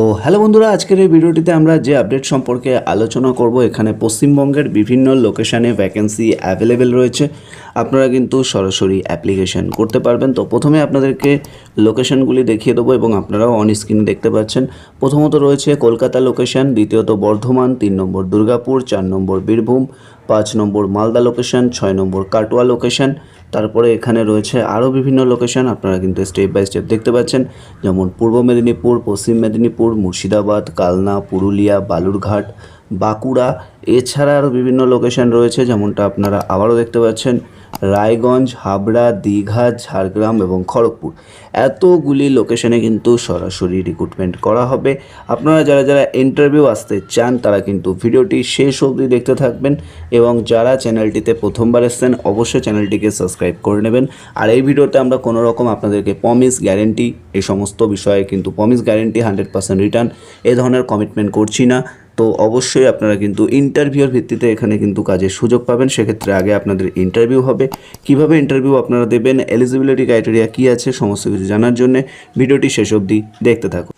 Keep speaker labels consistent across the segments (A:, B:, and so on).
A: তো হ্যালো বন্ধুরা, আজকের এই ভিডিওটিতে আমরা যে আপডেট সম্পর্কে আলোচনা করব, এখানে পশ্চিমবঙ্গের বিভিন্ন লোকেশানে ভ্যাকেন্সি অ্যাভেলেবেল রয়েছে। আপনারা কিন্তু সরাসরি অ্যাপ্লিকেশন করতে পারবেন। তো প্রথমে আপনাদেরকে লোকেশনগুলি দেখিয়ে দেবো এবং আপনারাও অন স্ক্রিনে দেখতে পাচ্ছেন। প্রথমত রয়েছে কলকাতা লোকেশন দ্বিতীয়ত বর্ধমান, তিন নম্বর দুর্গাপুর, চার নম্বর বীরভূম, পাঁচ নম্বর মালদা লোকেশন ছয় নম্বর কাটোয়া লোকেশন তারপরে এখানে রয়েছে আরও বিভিন্ন লোকেশন আপনারা কিন্তু স্টেপ বাই স্টেপ দেখতে পাচ্ছেন। যেমন পূর্ব মেদিনীপুর, পশ্চিম মেদিনীপুর, মুর্শিদাবাদ, কালনা, পুরুলিয়া, বালুরঘাট বাঁকুড়া। এছাড়া আরও বিভিন্ন লোকেশন রয়েছে, যেমনটা আপনারা আবারও দেখতে পাচ্ছেন, রায়গঞ্জ, হাবড়া, দীঘা, ঝাড়গ্রাম এবং খড়গপুর। এতগুলি লোকেশনে কিন্তু সরাসরি রিক্রুটমেন্ট করা হবে। আপনারা যারা যারা ইন্টারভিউ আসতে চান, তারা কিন্তু ভিডিওটি শেষ অবধি দেখতে থাকবেন এবং যারা চ্যানেলটিতে প্রথমবার এসেছেন, অবশ্যই চ্যানেলটিকে সাবস্ক্রাইব করে নেবেন। আর এই ভিডিওতে আমরা কোনো রকম আপনাদেরকে পমিস গ্যারেন্টি এই সমস্ত বিষয়ে কিন্তু promise guarantee hundred percent return এ ধরনের কমিটমেন্ট করছি না। তো অবশ্যই আপনারা কিন্তু ইন্টারভিউর ভিত্তিতে এখানে কিন্তু কাজের সুযোগ পাবেন। সেক্ষেত্রে আগে আপনাদের ইন্টারভিউ হবে। কীভাবে ইন্টারভিউ আপনারা দেবেন? এলিজিবিলিটি ক্রাইটেরিয়া কী আছে? সমস্ত কিছু জানার জন্য ভিডিওটি শেষ অবধি দেখতে থাকুন।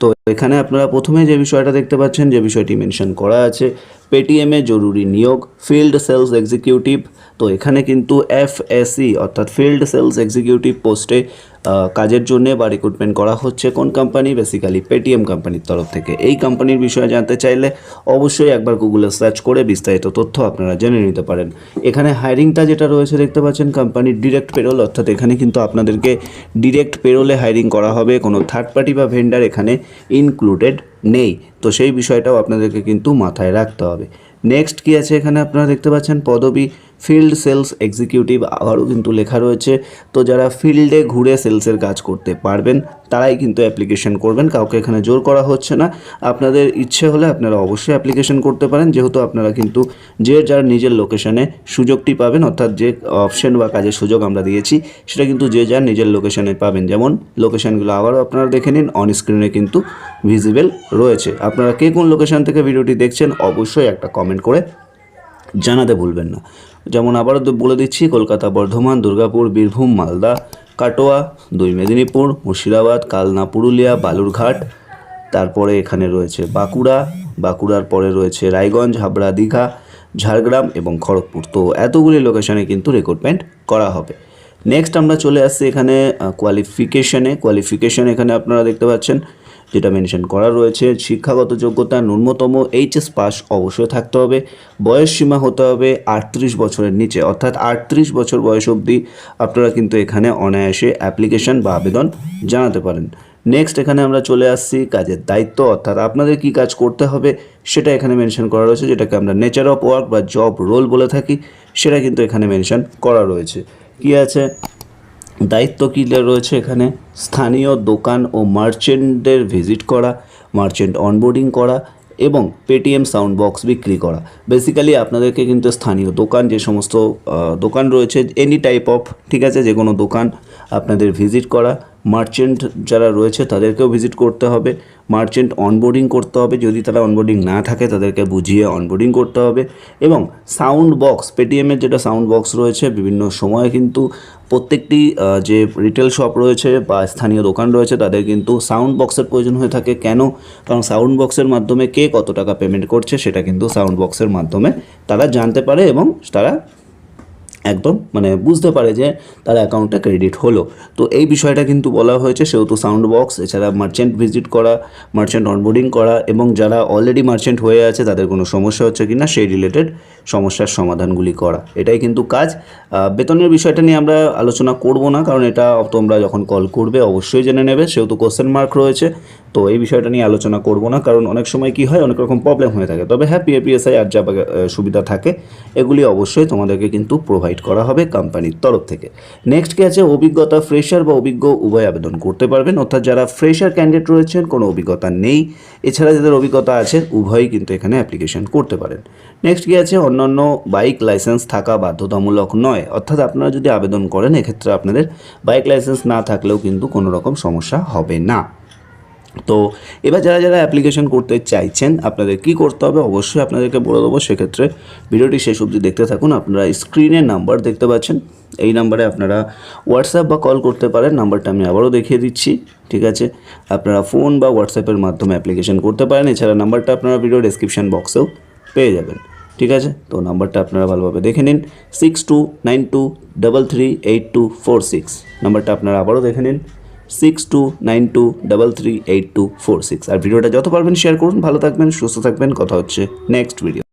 A: তো এখানে আপনারা প্রথমে যে বিষয়টা দেখতে পাচ্ছেন, যে বিষয়টি মেনশন করা আছে পেটিএমে জরুরি নিয়োগ ফিল্ড সেলস এক্সিকিউটিভ তো এখানে কিন্তু এফএসি অর্থাৎ ফিল্ড সেলস এক্সিকিউটিভ পোস্টে কাজের জন্য বা রিক্রুটমেন্ট করা হচ্ছে কোন কোম্পানি বেসিক্যালি পেটিএম কোম্পানির তরফ থেকে। এই কোম্পানির বিষয়ে জানতে চাইলে অবশ্যই একবার গুগলে সার্চ করে বিস্তারিত তথ্য আপনারা জেনে নিতে পারেন। এখানে হায়ারিংটা যেটা রয়েছে দেখতে পাচ্ছেন কোম্পানির ডিরেক্ট পেরোল অর্থাৎ এখানে কিন্তু আপনাদেরকে ডিরেক্ট পেরোলে হায়ারিং করা হবে। কোনো থার্ড পার্টি বা ভেন্ডার এখানে ইনক্লুডেড নেই। তো সেই বিষয়টাও আপনাদেরকে কিন্তু মাথায় রাখতে হবে। নেক্সট কী আছে এখানে আপনারা দেখতে পাচ্ছেন? পদবি ফিল্ড সেলস এক্সিকিউটিভ আবারও কিন্তু লেখা রয়েছে। তো যারা ফিল্ডে ঘুরে সেলসের কাজ করতে পারবেন, তারাই কিন্তু অ্যাপ্লিকেশন করবেন। কাউকে এখানে জোর করা হচ্ছে না। আপনাদের ইচ্ছে হলে আপনারা অবশ্যই অ্যাপ্লিকেশন করতে পারেন। যেহেতু আপনারা কিন্তু যে যার নিজের লোকেশনে সুযোগটি পাবেন, অর্থাৎ যে অপশন বা কাজের সুযোগ আমরা দিয়েছি, সেটা কিন্তু যে যার নিজের লোকেশনে পাবেন। যেমন লোকেশনগুলো আবারও আপনারা দেখে নিন অন স্ক্রিনে কিন্তু ভিজিবল রয়েছে। আপনারা কে কোন লোকেশন থেকে ভিডিওটি দেখছেন, অবশ্যই একটা কমেন্ট করে জানাতে ভুলবেন না। যেমন আবারও বলে দিচ্ছি, কলকাতা, বর্ধমান, দুর্গাপুর, বীরভূম, মালদা, কাটোয়া, দুই মেদিনীপুর, মুর্শিদাবাদ, কালনা, পুরুলিয়া, বালুরঘাট, তারপরে এখানে রয়েছে বাঁকুড়া, বাঁকুড়ার পরে রয়েছে রায়গঞ্জ, হাবড়া, দীঘা, ঝাড়গ্রাম এবং খড়গপুর। তো এতগুলি লোকেশনে কিন্তু রিক্রুটমেন্ট করা হবে। নেক্সট আমরা চলে আসছি এখানে কোয়ালিফিকেশনে কোয়ালিফিকেশন এখানে আপনারা দেখতে পাচ্ছেন যেটা মেনশন করা রয়েছে, শিক্ষাগত যোগ্যতা ন্যূনতম এইচএস পাস অবশ্যই থাকতে হবে। বয়স সীমা হতে হবে আটত্রিশ বছরের নিচে, অর্থাৎ আটত্রিশ বছর বয়স অবধি আপনারা কিন্তু এখানে অনায়াসে অ্যাপ্লিকেশন বা আবেদন জানাতে পারেন। নেক্সট এখানে আমরা চলে আসছি কাজের দায়িত্ব, অর্থাৎ আপনাদের কি কাজ করতে হবে সেটা এখানে মেনশন করা রয়েছে, যেটাকে আমরা নেচার অফ ওয়ার্ক বা জব রোল বলে থাকি, সেটা কিন্তু এখানে মেনশন করা রয়েছে। কি আছে? দায়িত্ব কী রয়েছে এখানে? স্থানীয় দোকান ও মার্চেন্টদের ভিজিট করা, মার্চেন্ট অনবোর্ডিং করা এবং পেটিএম সাউন্ড বক্স বিক্রি করা। বেসিক্যালি আপনাদেরকে কিন্তু স্থানীয় দোকান, যে সমস্ত দোকান রয়েছে এনি টাইপ অফ ঠিক আছে যে কোনো দোকান আপনাদের ভিজিট করা। মার্চেন্ট যারা রয়েছে তাদেরকেও ভিজিট করতে হবে। মার্চেন্ট অনবোর্ডিং করতে হবে। যদি তারা অনবোর্ডিং না থাকে, তাদেরকে বুঝিয়ে অনবোর্ডিং করতে হবে। এবং সাউন্ড বক্স পেটিএমের যেটা সাউন্ড বক্স রয়েছে, বিভিন্ন সময়ে কিন্তু প্রত্যেকটি যে রিটেল শপ রয়েছে বা স্থানীয় দোকান রয়েছে, তাদের কিন্তু সাউন্ড বক্সের প্রয়োজন হয়ে থাকে। কেন? কারণ সাউন্ড বক্সের মাধ্যমে কে কত টাকা পেমেন্ট করছে, সেটা কিন্তু সাউন্ড বক্সের মাধ্যমে তারা জানতে পারে এবং তারা একদম মানে বুঝতে পারে যে তার অ্যাকাউন্টটা ক্রেডিট হলো। তো এই বিষয়টা কিন্তু বলা হয়েছে, সেহেতু সাউন্ড বক্স এছাড়া মার্চেন্ট ভিজিট করা মার্চেন্ট অনবোর্ডিং করা, এবং যারা অলরেডি মার্চেন্ট হয়ে আছে, তাদের কোনো সমস্যা হচ্ছে কি না সেই রিলেটেড সমস্যার সমাধানগুলি করা। এটাই কিন্তু কাজ। বেতনের বিষয়টা নিয়ে আমরা আলোচনা করব না, কারণ এটা তোমরা যখন কল করবে, অবশ্যই জেনে নেবে। সেহেতু কোশ্চেন মার্ক রয়েছে। তো এই বিষয়টা নিয়ে আলোচনা করব না, কারণ অনেক সময় কি হয়, অনেক রকম প্রবলেম হয়ে থাকে। তবে হ্যাঁ পিএপিএসআই আর যা সুবিধা থাকে। এগুলি অবশ্যই তোমাদেরকে কিন্তু প্রোভাইড করা হবে কোম্পানির তরফ থেকে। নেক্সট কি আছে? অভিজ্ঞতা ফ্রেশার বা অভিজ্ঞ উভয় আবেদন করতে পারবেন। অর্থাৎ যারা ফ্রেশার ক্যান্ডিডেট রয়েছেন, কোনো অভিজ্ঞতা নেই। এছাড়া যাদের অভিজ্ঞতা আছে, উভয়ই কিন্তু এখানে অ্যাপ্লিকেশন করতে পারেন। নেক্সট কি আছে? অন্যান্য বাইক লাইসেন্স থাকা বাধ্যতামূলক নয়। অর্থাৎ আপনারা যদি আবেদন করেন, এক্ষেত্রে আপনাদের বাইক লাইসেন্স না থাকলেও কিন্তু কোনো রকম সমস্যা হবে না। তো এবার যারা যারা অ্যাপ্লিকেশন করতে চাইছেন, আপনাদের কি করতে হবে? অবশ্যই আপনাদেরকে বলে দেবো। সেক্ষেত্রে ভিডিওটি শেষ অবধি দেখতে থাকুন। আপনারা স্ক্রিনে নাম্বার দেখতে পাচ্ছেন। এই নাম্বারে আপনারা হোয়াটসঅ্যাপ বা কল করতে পারেন। নাম্বারটা আমি আবারও দেখিয়ে দিচ্ছি। ঠিক আছে? আপনারা ফোন বা হোয়াটসঅ্যাপের মাধ্যমে অ্যাপ্লিকেশন করতে পারেন। এছাড়া নাম্বারটা আপনারা ভিডিও ডেসক্রিপশন বক্সেও পেয়ে যাবেন। ঠিক আছে? তো নাম্বারটা আপনারা ভালোভাবে দেখে নিন। Six two nine two double three eight two four six নাম্বারটা আপনারা আবারও দেখে নিন। Six two nine two double three eight two four six আর ভিডিওটা যত পারবেন শেয়ার করুন, ভালো থাকবেন, সুস্থ থাকবেন। কথা হচ্ছে নেক্সট ভিডিও